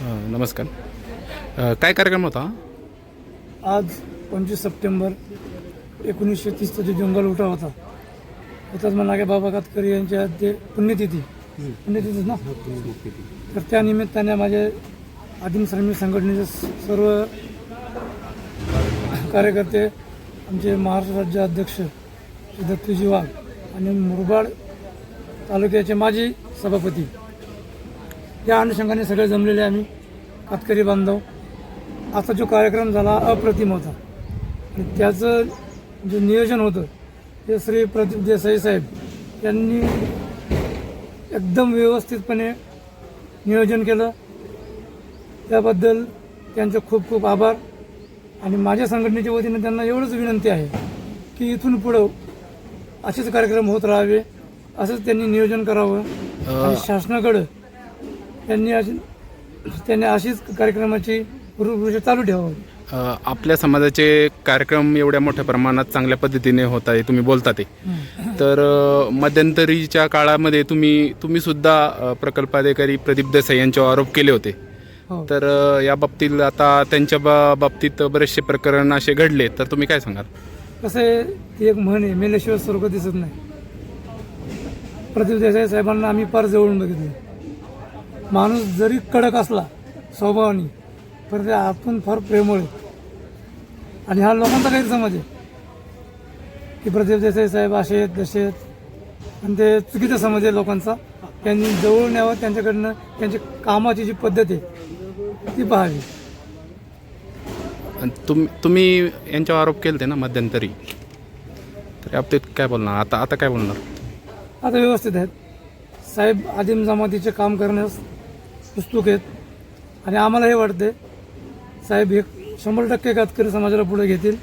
अ, नमस्कार. अ, काय कार्यक्रम होता? आज पंचवीस सप्टेंबर एकोणीसशे तीसचा जो जंगल उठाव होता त्याच्यात की बाबा कातकरी यांच्या ते पुण्यतिथी. पुण्यतिथीच ना? तर त्या निमित्ताने माझे आदिम श्रमिक संघटनेचे स- सर्व कार्यकर्ते आमचे महाराष्ट्र राज्य अध्यक्ष श्री दत्तूजी वाघ आणि मुरबाड तालुक्याचे माजी सभापती या अनुषंगाने सगळे जमलेले आम्ही. कातकरी बांधव. आता जो कार्यक्रम झाला अप्रतिम होता. आणि त्याचं जे नियोजन होतं ते श्री प्रदीप देसाई साहेब यांनी एकदम व्यवस्थितपणे नियोजन केलं. त्याबद्दल त्यांचे खूप खूप आभार. आणि माझ्या संघटनेच्या वतीनं त्यांना एवढंच विनंती आहे की इथून पुढं असेच कार्यक्रम होत राहावे असंच त्यांनी नियोजन करावं. आणि शासनाकडं त्यांनी अशी त्यांनी अशीच कार्यक्रमाची रूपरेषा चालू ठेवावी. अ, आपल्या समाजाचे कार्यक्रम एवढ्या मोठ्या प्रमाणात चांगल्या पद्धतीने होत आहे तुम्ही बोलता ते तर अ, मध्यंतरीच्या काळामध्ये तुम्ही तुम्ही सुद्धा अ, प्रकल्पाधिकारी प्रदीप देसाई यांच्यावर आरोप केले होते. हो. तर अ, या बाबतीत आता त्यांच्या बा- बाबतीत बरेचसे प्रकरण असे घडले तर तुम्ही काय सांगाल? कसं आहे ती एक म्हण आहे मेल्याशिवाय स्वर्ग दिसत नाही. प्रदीप देसाई साहेबांना आम्ही फार जवळून बघितले. माणूस जरी कडक असला स्वभावाने तर ते आतून फार प्रेमळ आहे. आणि हा लोकांचा गैरसमज आहे. की प्रदीप देसाई साहेब असे आहेत तसे आहेत. आणि ते चुकीचा समज आहे लोकांचा. त्यांनी जवळून यावं त्यांच्याकडनं त्यांची कामाची जी पद्धत आहे ती पाहावी. आणि तुम तुम्ही यांच्यावर आरोप केले ना मध्यंतरी. तर या बाबतीत काय बोलणार? आता आता काय बोलणार? आता व्यवस्थित आहेत. साहेब आदिम जमातीचे काम करण्यास उत्सुक आहेत. आणि आम्हाला हे वाटते साहेब हे शंभर टक्के कातकरी समाजाला पुढे घेतील.